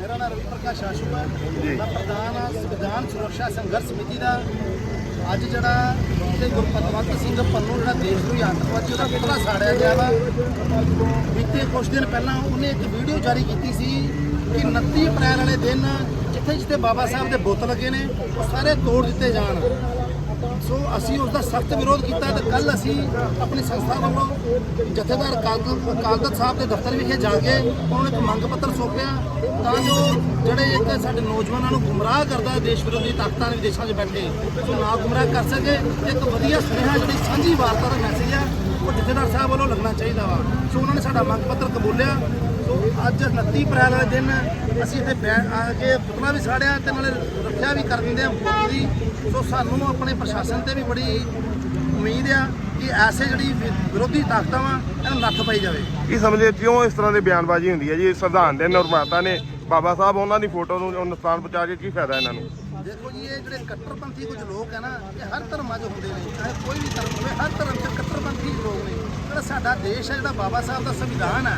ਮੇਰਾ ਨਾਮ ਰਵੀ ਪ੍ਰਕਾਸ਼ ਆਸ਼ੂ ਹੈ ਮੈਂ ਪ੍ਰਧਾਨ ਹਾਂ ਸੰਵਿਧਾਨ ਸੁਰੱਖਿਆ ਸੰਘਰਸ਼ ਸਮਿਤੀ ਦਾ। ਅੱਜ ਜਿਹੜਾ ਤੇ ਗੁਰਪਤਵੰਤ ਸਿੰਘ ਪੰਨੂ ਜਿਹੜਾ ਦੇਸ਼ ਨੂੰ ਆਤੰਕਵਾਦੀ ਉਹਦਾ ਪੁਤਲਾ ਸਾੜਿਆ ਗਿਆ ਵਾ। ਬੀਤੇ ਕੁਝ ਦਿਨ ਪਹਿਲਾਂ ਉਹਨੇ ਇੱਕ ਵੀਡੀਓ ਜਾਰੀ ਕੀਤੀ ਸੀ ਕਿ 29 ਅਪ੍ਰੈਲ ਵਾਲੇ ਦਿਨ ਜਿੱਥੇ ਜਿੱਥੇ ਬਾਬਾ ਸਾਹਿਬ ਦੇ ਬੁੱਤ ਲੱਗੇ ਨੇ ਉਹ ਸਾਰੇ ਤੋੜ ਦਿੱਤੇ ਜਾਣ। ਸੋ ਅਸੀਂ ਉਸ ਦਾ ਸਖਤ ਵਿਰੋਧ ਕੀਤਾ ਤੇ ਕੱਲ ਅਸੀਂ ਆਪਣੀ ਸੰਸਥਾ ਵੱਲੋਂ ਜਥੇਦਾਰ ਅਕਾਲ ਅਕਾਲ ਸਾਹਿਬ ਦੇ ਦਫ਼ਤਰ ਵਿਖੇ ਜਾ ਕੇ ਉਹਨਾਂ ਨੂੰ ਇੱਕ ਮੰਗ ਪੱਤਰ ਸੌਂਪਿਆ ਤਾਂ ਜੋ ਜਿਹੜੇ ਇੱਕ ਸਾਡੇ ਨੌਜਵਾਨਾਂ ਨੂੰ ਗੁੰਮਰਾਹ ਕਰਦਾ ਦੇਸ਼ ਵਿਰੋਧੀ ਤਾਕਤਾਂ ਦੇ ਵਿਦੇਸ਼ਾਂ 'ਚ ਬੈਠੇ ਸੋ ਨਾ ਗੁੰਮਰਾਹ ਕਰ ਸਕੇ। ਇੱਕ ਵਧੀਆ ਸੁਨੇਹਾ, ਜਿਹੜੀ ਸਾਂਝੀ ਵਾਰਤਾ ਦਾ ਮੈਸੇਜ ਆ ਉਹ ਜਥੇਦਾਰ ਸਾਹਿਬ ਵੱਲੋਂ ਲੱਗਣਾ ਚਾਹੀਦਾ ਵਾ। ਸੋ ਉਹਨਾਂ ਨੇ ਸਾਡਾ ਮੰਗ ਪੱਤਰ ਕਬੂਲਿਆ। ਸੋ ਅੱਜ 29 ਅਪ੍ਰੈਲ ਵਾਲੇ ਦਿਨ ਅਸੀਂ ਇੱਥੇ ਬੈ ਆ ਕੇ ਪੁਤਲਾ ਵੀ ਸਾੜਿਆ ਤੇ ਨਾਲੇ ਰੱਖਿਆ ਵੀ ਕਰ ਦਿੰਦੇ ਆ ਦੀ। ਸੋ ਸਾਨੂੰ ਆਪਣੇ ਪ੍ਰਸ਼ਾਸਨ ਤੇ ਵੀ ਬੜੀ ਉਮੀਦ ਆ ਕਿ ਐਸੇ ਜਿਹੜੀ ਵਿਰੋਧੀ ਤਾਕਤਾਂ ਵਾ ਇਹਨਾਂ ਨੱਥ ਪਾਈ ਜਾਵੇ। ਕੀ ਸਮਝਦੇ ਕਿਉਂ ਇਸ ਤਰ੍ਹਾਂ ਦੀ ਬਿਆਨਬਾਜ਼ੀ ਹੁੰਦੀ ਹੈ ਜੀ? ਸੰਵਿਧਾਨ ਦੇ ਨਿਰਮਾਤਾ ਨੇ ਬਾਬਾ ਸਾਹਿਬ ਉਹਨਾਂ ਦੀ ਫੋਟੋ ਨੂੰ ਨੁਕਸਾਨ ਪਹੁੰਚਾ ਕੇ ਕੀ ਫਾਇਦਾ ਇਹਨਾਂ ਨੂੰ? ਦੇਖੋ ਜੀ ਇਹ ਜਿਹੜੇ ਕੱਟੜਪੰਥੀ ਕੁਝ ਲੋਕ ਹੈ ਨਾ ਇਹ ਹਰ ਧਰਮਾਂ 'ਚ ਹੁੰਦੇ ਨੇ ਚਾਹੇ ਕੋਈ ਵੀ ਧਰਮ ਹੋਵੇ ਹਰ ਧਰਮ 'ਚ ਕੱਟੜਪੰਥੀ ਲੋਕ ਨੇ। ਜਿਹੜਾ ਸਾਡਾ ਦੇਸ਼ ਹੈ ਜਿਹੜਾ ਬਾਬਾ ਸਾਹਿਬ ਦਾ ਸੰਵਿਧਾਨ ਹੈ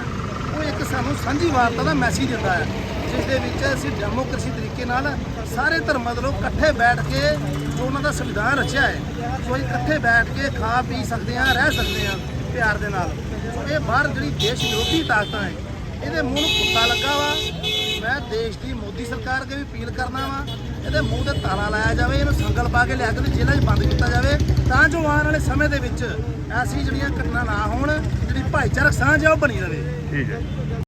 ਉਹ ਇੱਕ ਸਾਨੂੰ ਸਾਂਝੀ ਵਾਰਤਾ ਦਾ ਮੈਸੇਜ ਦਿੰਦਾ ਹੈ, ਜਿਸ ਦੇ ਵਿੱਚ ਅਸੀਂ ਡੈਮੋਕ੍ਰੇਸੀ ਤਰੀਕੇ ਨਾਲ ਸਾਰੇ ਧਰਮਾਂ ਦੇ ਲੋਕ ਇਕੱਠੇ ਬੈਠ ਕੇ ਜੋ ਉਹਨਾਂ ਦਾ ਸੰਵਿਧਾਨ ਰਚਿਆ ਹੈ। ਸੋ ਅਸੀਂ ਇਕੱਠੇ ਬੈਠ ਕੇ ਖਾ ਪੀ ਸਕਦੇ ਹਾਂ, ਰਹਿ ਸਕਦੇ ਹਾਂ ਪਿਆਰ ਦੇ ਨਾਲ। ਇਹ ਬਾਹਰ ਜਿਹੜੀ ਦੇਸ਼ ਵਿਰੋਧੀ ਤਾਕਤਾਂ ਹੈ, ਇਹਦੇ ਮੂੰਹ ਨੂੰ ਕੁੱਤਾ ਲੱਗਾ ਵਾ। ਮੈਂ ਦੇਸ਼ ਦੀ ਮੋਦੀ ਸਰਕਾਰ ਅੱਗੇ ਵੀ ਅਪੀਲ ਕਰਨਾ ਵਾ, ਇਹਦੇ ਮੂੰਹ ਤੇ ਤਾਲਾ ਲਾਇਆ ਜਾਵੇ, ਇਹਨੂੰ ਸੰਗਲ ਪਾ ਕੇ ਲਿਆ ਕੇ ਤੇ ਜੇਲ੍ਹਾਂ 'ਚ ਬੰਦ ਕੀਤਾ ਜਾਵੇ, ਤਾਂ ਜੋ ਆਉਣ ਵਾਲੇ ਸਮੇਂ ਦੇ ਵਿੱਚ ਐਸੀ ਜਿਹੜੀਆਂ ਘਟਨਾ ਨਾ ਹੋਣ, ਜਿਹੜੀ ਭਾਈਚਾਰਕ ਸਾਂਝ ਆ, ਉਹ ਬਣੀ ਰਹੇ। filha.